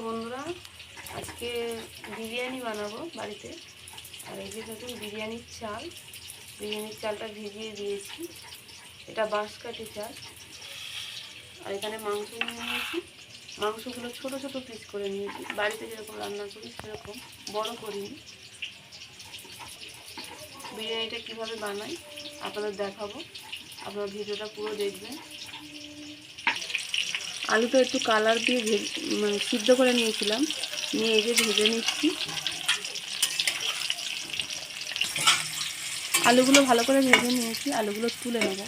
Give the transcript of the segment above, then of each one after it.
বন্ধুরা। আজকে বিরিয়ানি বানাবো বাড়িতে। আর এই যে দেখুন, বিরিয়ানির চাল। বিরিয়ানির চালটা ভিজিয়ে দিয়েছি। এটা বাঁশকাঠি চাল। আর এখানে মাংস নিয়ে নিয়েছি। মাংসগুলো ছোট ছোট পিস করে নিয়েছি। বাড়িতে যেরকম রান্না করি, সেরকম। বড় করিনি। বিরিয়ানিটা কীভাবে বানাই, আপনাদের দেখাবো। আপনারা ভিডিওটা পুরো দেখবেন। আলুটা একটু কালার দিয়ে মানে সিদ্ধ করে নিয়েছিলাম। নিয়ে এই যে ভেজে নিচ্ছি। আলুগুলো ভালো করে ভেজে নিয়েছি। আলুগুলো তুলে নেব।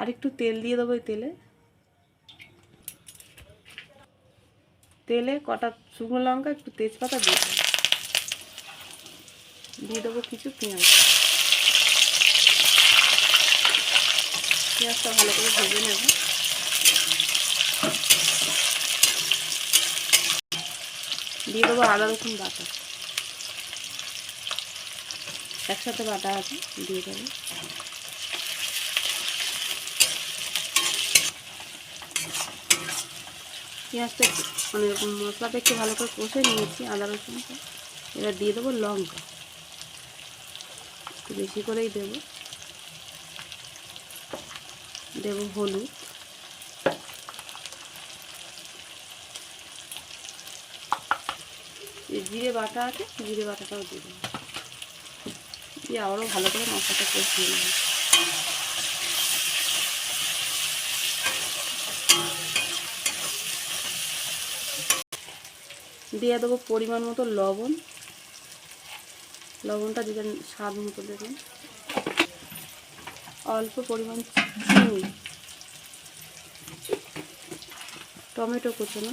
আর একটু তেল দিয়ে দেবো এই তেলে। তেলে কটা শুকনো লঙ্কা, একটু তেজপাতা দিয়ে দেবো। দিয়ে দেবো কিছু পেঁয়াজ। পেঁয়াজটা ভালো করে ভেজে নেব। দিয়ে দেবো আদা, রসুন, বাটা। একসাথে বাটা আছে, দিয়ে দেবো। পেঁয়াজটা মানে মশলাটা একটু ভালো করে কষে নিয়েছি, আদা, রসুনটা। এবার দিয়ে দেবো লঙ্কা। একটু বেশি করেই দেবো। দেবো হলুদ। জিরে বাটা আছে, জিরে বাটাটাও দিয়ে দেবো। দিয়ে আবারও ভালো করে মশলাটা কষিয়ে নেব। দিয়ে দেবো পরিমাণ মতো লবণ। লবণটা দিবেন স্বাদ মতো দেবেন। অল্প পরিমাণ চিনি। টমেটো কুচনো।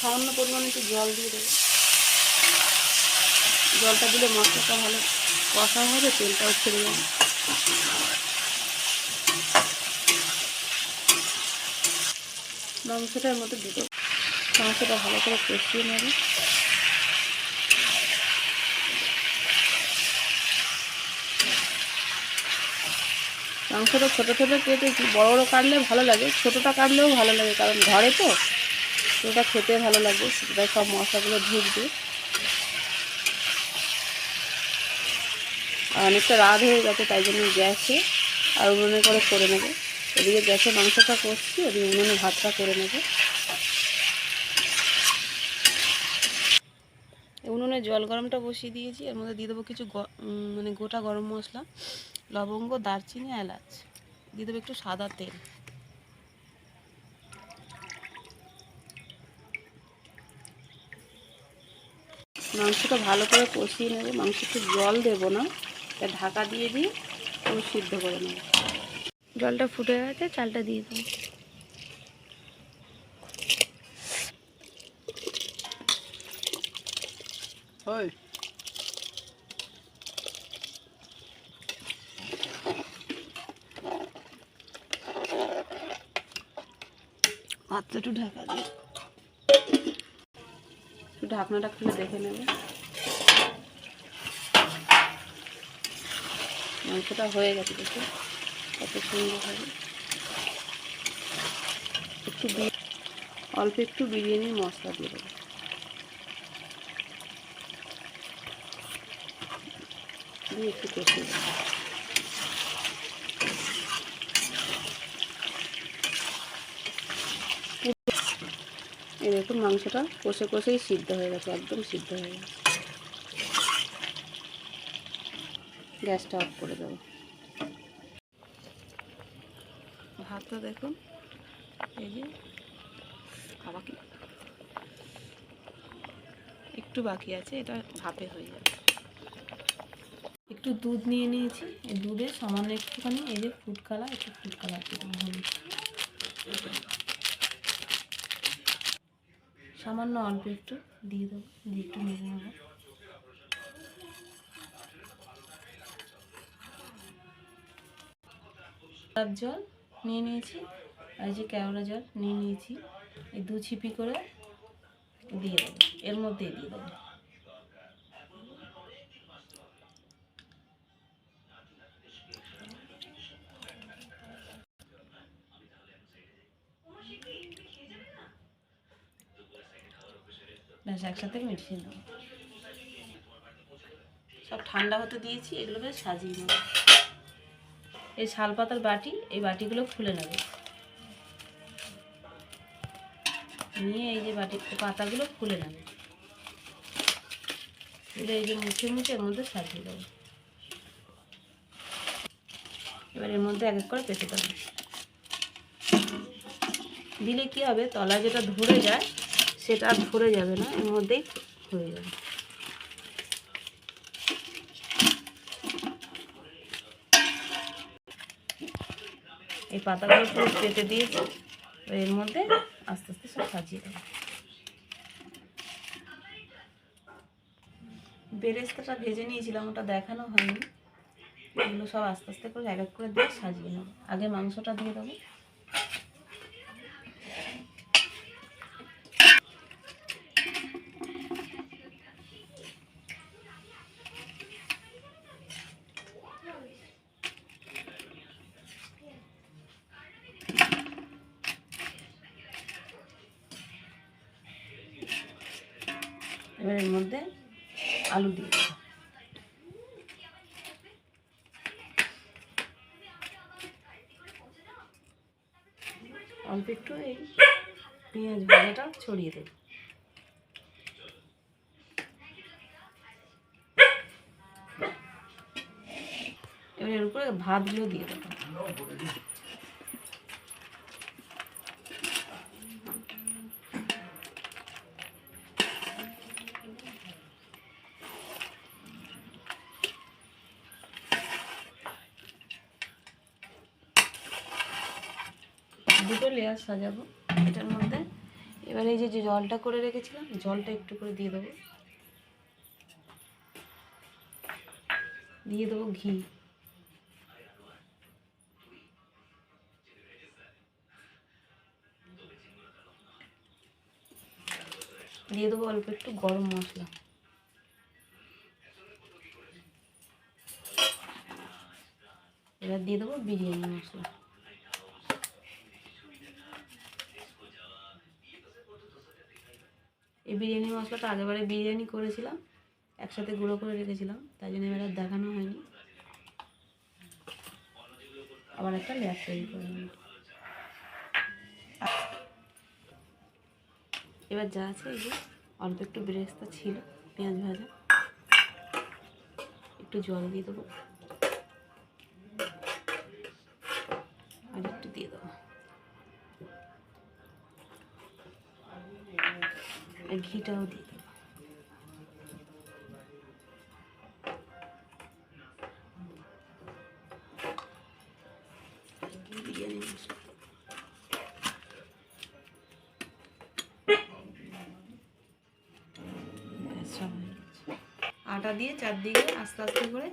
সামান্য পরিমাণে একটু জল দিয়ে দেবো। জলটা দিলে মশলাটা ভালো কষা হবে, তেলটাও ছেড়ে যাবে। মাংসটার মধ্যে দিতে মাংসটা ভালো করে কষিয়ে নেবে। মাংসটা ছোটো ছোটো কেটেছি বড় বড় কাটলে ভালো লাগে, ছোটোটা কাটলেও ভালো লাগে, কারণ ঘরে তো, ছোটোটা খেতে ভালো লাগবে সেটাই সব মশলাগুলো ঢুকবে আর অনেকটা রাত হয়ে গেছে, তাই জন্য গ্যাসে আর উনুনে করে করে নেব। এদিকে গ্যাসে মাংসটা করছি ওদিকে উনুনে ভাতটা করে নেব। উনুনে জল গরমটা বসিয়ে দিয়েছি, এর মধ্যে দিয়ে দেবো কিছু মানে গোটা গরম মশলা। লবঙ্গ, দারচিনি, এলাচ। দিয়ে দেবো একটু সাদা তেল। মাংসটা ভালো করে কষিয়ে নেবে। মাংস একটু জল দেবো না। তা ঢাকা দিয়ে দিয়ে পুরো সিদ্ধ করে নেব। জলটা ফুটে গেছে, চালটা দিয়ে দেবো। হয় ভাতটা একটু ঢাকা দিয়ে একটু ঢাকনাটা খুলে দেখে নেবে। মাংসটা হয়ে গেছে দেখো কত সুন্দর হবে একটু অল্প একটু বিরিয়ানির মশলা দিয়ে দেবো। দিয়ে একটু কষিয়ে দেবো এই দেখুন মাংসটা কষে কষেই সিদ্ধ হয়ে গেছে, একদম সিদ্ধ হয়ে গেছে। গ্যাসটা অফ করে দেবো। ভাতটা দেখুন, এই যে একটু বাকি আছে, এটা ভাপে হয়ে যাবে। একটু দুধ নিয়ে নিয়েছি, দুধে সামান্য একটুখানি, এই যে ফুড কালার, একটু ফুড সামান্য অল্প একটু দিয়ে দেবো, দিয়ে একটু নেড়ে নেব। গোলাপ জল নিয়ে নিয়েছি, আর যে কেওড়া জল নিয়ে নিয়েছি, এই দু ছিপি করে দিয়ে দেবো, এর মধ্যেই দিয়ে দেবো। ব্যাস একসাথে মিশিয়ে দেবো সব ঠান্ডা হতে দিয়েছি এগুলোকে সাজিয়ে নেব। এই শাল পাতার বাটি, এই বাটিগুলো খুলে নেবে। নিয়ে এই যে বাটি, পাতাগুলো খুলে নেবে। খুলে এই যে মুছে মুছে এর মধ্যে সাজিয়ে দেবো এবার এর মধ্যে এক এক করে পেতে দেবো দিলে কি হবে, তলা যেটা ধরে যায় সেটা আর ধরে যাবে না, এর মধ্যেই হয়ে যাবে। এই পাতাগুলো পুরো পেতে দিয়েছি এর মধ্যে আস্তে আস্তে সব সাজিয়ে দেবো। বেরেস্তাটা ভেজে নিয়েছিলাম, ওটা দেখানো হয়নি। এগুলো সব আস্তে আস্তে করে এক এক করে দিয়ে সাজিয়ে নেব। আগে মাংসটা দিয়ে দেবো। এবার এর মধ্যে আলু দিয়ে দেবো। অল্প একটু এই পেঁয়াজ ভাজাটা ছড়িয়ে দেবো। এবার এর উপরে ভাতগুলো দিয়ে দেবো। দুটো লেয়ার সাজাবো এটার মধ্যে। এবার এই যে জলটা করে রেখেছিলাম, জলটা একটু করে দিয়ে দেবো। দিয়ে দেবো ঘি। দিয়ে দেবো অল্প একটু গরম মশলা। এবার দিয়ে দেবো বিরিয়ানি মশলা। বিরিয়ানি মশলাটা আগেবারে বিরিয়ানি করেছিলাম, একসাথে গুঁড়ো করে রেখেছিলাম, তাই জন্য এবার দেখানো হয়নি। আবার একটা লেয়ার তৈরি করে এবার যা আছে এই যে, অল্প একটু বেরেস্তা ছিল, পেঁয়াজ ভাজা, একটু জল দিয়ে দেবো। আর ঘিটাও দিয়ে দেবো আটা দিয়ে চারদিকে আস্তে আস্তে করে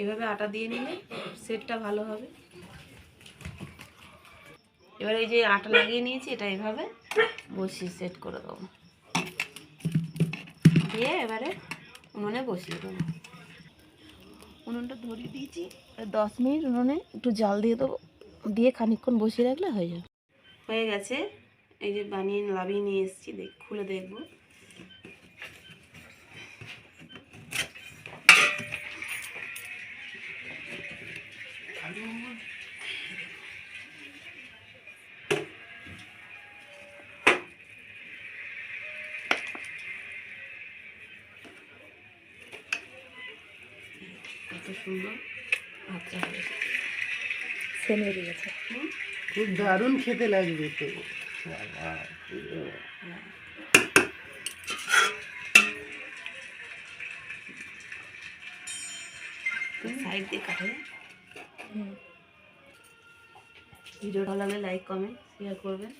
এভাবে আটা দিয়ে নিলে সেটটা ভালো হবে। এবার এই যে আটা লাগিয়ে নিয়েছি, এটা এভাবে বসিয়ে সেট করে দেবো। দিয়ে এবারে উনুনে বসিয়ে দেবো। উনুনটা ধরিয়ে দিয়েছি দশ মিনিট উনুনে একটু জাল দিয়ে দেবো। দিয়ে খানিকক্ষণ বসিয়ে রাখলে হয়ে যাবে। হয়ে গেছে। এই যে বানিয়ে লাভিয়ে নিয়ে এসেছি দেখ খুলে দেখব। সুন্দর আচ্ছা হয়েছে সেন বেরিয়ে গেছে হুম? খুব দারুণ খেতে লাগবে তো। সাইড দিয়ে কাটে ভিডিও ভালো লাগলে লাইক কমেন্ট শেয়ার করবেন।